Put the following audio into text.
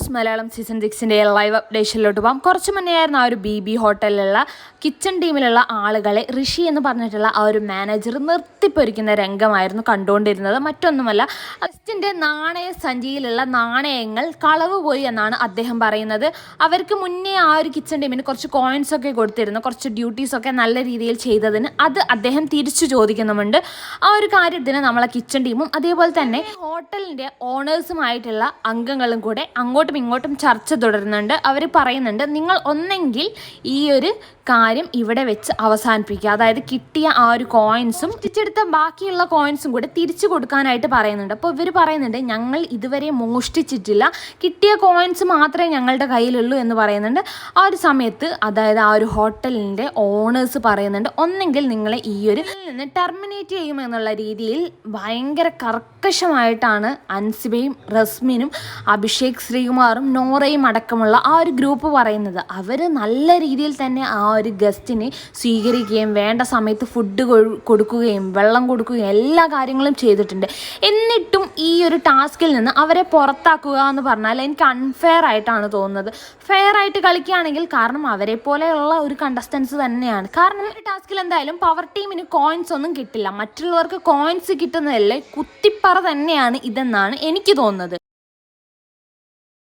House Malayalam season സിക്സിന്റെ live അപ്ഡേഷനിലോട്ട് പോകാം. കുറച്ച് മുന്നേ ആയിരുന്നു ആ ഒരു ബി ബി ഹോട്ടലിലുള്ള കിച്ചൺ ടീമിലുള്ള ആളുകളെ ഋഷി എന്ന് പറഞ്ഞിട്ടുള്ള ആ ഒരു മാനേജർ നിർത്തിപ്പൊരിക്കുന്ന രംഗമായിരുന്നു കണ്ടുകൊണ്ടിരുന്നത്. മറ്റൊന്നുമല്ല അസ്റ്റിന്റെ നാണയ സഞ്ചിയിലുള്ള നാണയങ്ങൾ കളവ് പോയി എന്നാണ് അദ്ദേഹം പറയുന്നത്. അവർക്ക് മുന്നേ ആ ഒരു കിച്ചൺ ടീമിന് കുറച്ച് കോയിൻസ് ഒക്കെ കൊടുത്തിരുന്നു. കുറച്ച് ഡ്യൂട്ടീസ് ഒക്കെ നല്ല രീതിയിൽ ചെയ്തതിന് അത് അദ്ദേഹം തിരിച്ചു ചോദിക്കുന്നുമുണ്ട്. ആ ഒരു കാര്യത്തിന് നമ്മളെ കിച്ചൺ ടീമും അതേപോലെ തന്നെ ഹോട്ടലിന്റെ ഓണേഴ്സുമായിട്ടുള്ള അംഗങ്ങളും കൂടെ അങ്ങോട്ടും ഇങ്ങോട്ടും ചർച്ച തുടരുന്നുണ്ട്. അവർ പറയുന്നുണ്ട് നിങ്ങൾ ഒന്നെങ്കിൽ ഈ ഒരു കാര്യം ഇവിടെ വെച്ച് അവസാനിപ്പിക്കുക. അതായത് കിട്ടിയ ആ ഒരു കോയിൻസും തിരിച്ചെടുത്ത ബാക്കിയുള്ള കോയിൻസും കൂടെ തിരിച്ചു കൊടുക്കാനായിട്ട് പറയുന്നുണ്ട്. അപ്പോൾ ഇവർ പറയുന്നുണ്ട് ഞങ്ങൾ ഇതുവരെ മോഷ്ടിച്ചിട്ടില്ല. കിട്ടിയ കോയിൻസ് മാത്രമേ ഞങ്ങളുടെ കയ്യിലുള്ളൂ എന്ന് പറയുന്നുണ്ട്. ആ ഒരു സമയത്ത് അതായത് ആ ഒരു ഹോട്ടലിന്റെ ഓണേഴ്സ് പറയുന്നുണ്ട് ഒന്നെങ്കിൽ നിങ്ങളെ ഈ ഒരു നിന്ന് ടെർമിനേറ്റ് ചെയ്യുമെന്നുള്ള രീതിയിൽ ഭയങ്കര കർക്കശമായിട്ടാണ് അൻസിബയും റസ്മിനും അഭിഷേക് ശ്രീകുമാറും നോറയും അടക്കമുള്ള ആ ഒരു ഗ്രൂപ്പ് പറയുന്നത് അവർ നല്ല രീതിയിൽ തന്നെ ആ ഒരു ഗസ്റ്റിനെ സ്വീകരിക്കുകയും വേണ്ട സമയത്ത് ഫുഡ് കൊടുക്കുകയും വെള്ളം കൊടുക്കുകയും എല്ലാ കാര്യങ്ങളും ചെയ്തിട്ടുണ്ട്. എന്നിട്ടും ഈ ഒരു ടാസ്കിൽ നിന്ന് അവരെ പുറത്താക്കുക എന്ന് പറഞ്ഞാൽ എനിക്ക് അൺഫെയർ ആയിട്ടാണ് തോന്നുന്നത്. ഫെയർ ആയിട്ട് കളിക്കുകയാണെങ്കിൽ കാരണം അവരെ പോലെയുള്ള ഒരു കണ്ടസ്റ്റൻസ് തന്നെയാണ്. കാരണം ഈ ടാസ്കിൽ എന്തായാലും പവർ ടീമിന് കോയിൻസ് ഒന്നും കിട്ടില്ല. മറ്റുള്ളവർക്ക് കോയിൻസ് കിട്ടുന്നതല്ലേ കുത്തിപ്പറ തന്നെയാണ് ഇതെന്നാണ് എനിക്ക് തോന്നുന്നത്.